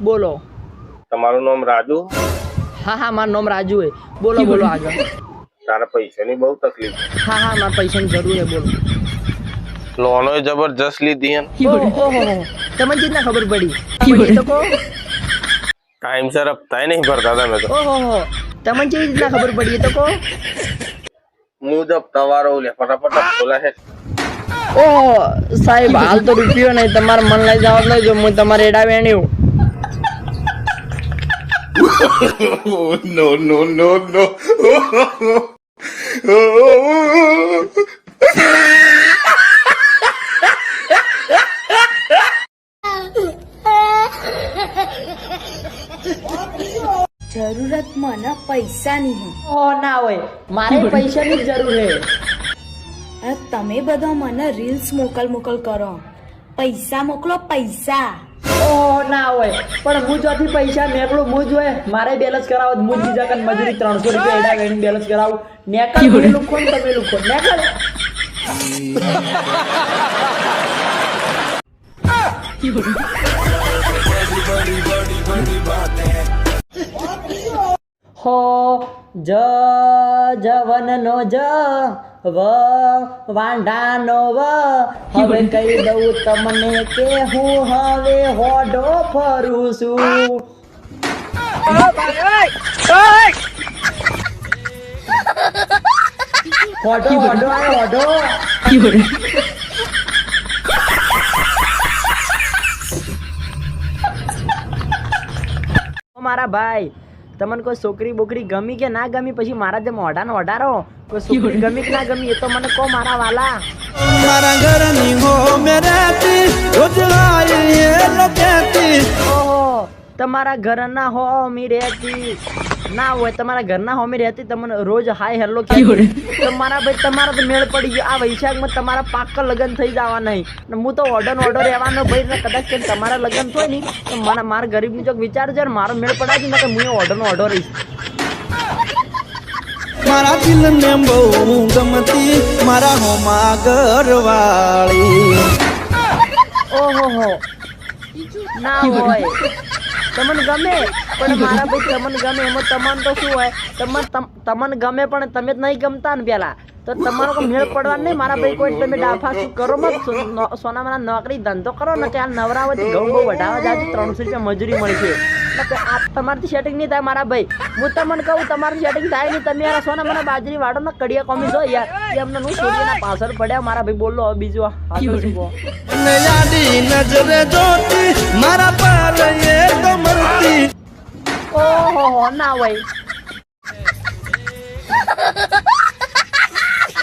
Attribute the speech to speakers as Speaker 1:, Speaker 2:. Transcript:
Speaker 1: બોલો.
Speaker 2: તમારું નામ રાજુ?
Speaker 1: હા હા મારું નામ રાજુ હે બોલો બોલો આગળ.
Speaker 2: તારા પૈસાની બહુ તકલીફ
Speaker 1: હા હા મારા પૈસાની જરૂર હે બોલો.
Speaker 2: લોનો જબરજસ્ત લીધી હે
Speaker 1: ઓહો તમને કેટલા ખબર પડી. તો
Speaker 2: ટાઈમસર હપ્તા નહીં ભરતા તમે તો.
Speaker 1: ઓહો હો તમને કેવી રીતના ખબર પડી તો તો કહો
Speaker 2: જ હપ્તા વાળો લે ફટાફટ ખોલા લે
Speaker 1: ઓહો સાહેબ હાલ તો રૂપિયો નહીં તમારે મન લઈ જવા લઈ જો હું તમારે એડા વેણ્યું
Speaker 3: no, no, no, no.
Speaker 4: જરૂરત મને પૈસાની હે.
Speaker 1: ના હોય. મારે પૈસાની જરૂર હે.
Speaker 4: અને તમે બધા મને રીલ્સ મોકલ મોકલ કરો. પૈસા મોકલો પૈસા.
Speaker 1: ઓહો ના હોય. પણ હું જોથી પૈસા મેકલું હું હોય. મારે બેલેન્સ કરાવો તો હું બીજા કન મજૂરી ત્રણસો રૂપિયા એડા વેણી બેલેન્સ કરાવું. તમે લુખો ને તમે લુખો. નેકળ હો જ જવનનો જ વ વાંઢાનો વ હવે કહી દઉં તમને કે હું હવે હોડો ફરું છું હોડો હોડો આયો હોડો ઓ મારા ભાઈ તમને કોઈ છોકરી બોકરી ગમી કે ના ગમી પછી મારા જે મોઢાનો ઓઢારો? કોઈ છોકરી ગમી કે ના ગમી એ તો મને કહો મારા વાલા.
Speaker 5: મારા ઘરની હો મેરાતી રોજ આઈ એ લોકેતી.
Speaker 1: ઓહો તમારા ઘરના હો મી રહેતી. ના હોય તમારા ઘરના હોમી રહેતી તમને રોજ હાય હેલો કે તમારા ભાઈ તમારા તો મેળ પડી ગયો. આ વૈશાખમાં તમારા પાક્કા લગ્ન થઈ જવા નહીં. ને હું તો ઓર્ડર ઓર્ડર રહેવાનો ભાઈ ને કદાચ કે તમારા લગ્ન થાય નહીં તો મને મારા ગરીબની ચોક વિચારજો છે ને મારો મેળ પડાવી ને તો હું ઓર્ડરનો ઓર્ડર રહીશ.
Speaker 5: મારા દિલને બહુ ગમતી મારા હોમા ઘરવાળી.
Speaker 1: ઓહો હો. ના હોય. તમને ગમે, પણ મારા ભાઈ તમને ગમે, એમાં તમને તો શું હોય? તમને તમને ગમે પણ તમે જ નહીં ગમતા ને પેલા. તો તમારો કોઈ મેળ પડવા નહીં, મારા ભાઈ કોઈ તમે ડાફા શું કરો મત? સોનામાં નોકરી ધંધો કરો ને ત્યાં નવરાવતી ઘઉં બહુ વઢાવા જાય ત્રણસો રૂપિયા મજૂરી એટલે આ તમારથી સેટિંગ નહીં થાય મારા ભાઈ. હું તમને કહું તમારું સેટિંગ થાય નહીં. તમે યાર સોના મને બાજરી વાળો ને કડિયા કોમી જો યાર. એમને હું સોચીના પાછળ પડ્યા. મારા ભાઈ બોલો બીજું
Speaker 5: નજરે જોતી મારા પર એ તો મરતી
Speaker 1: ઓહો હો ના હોય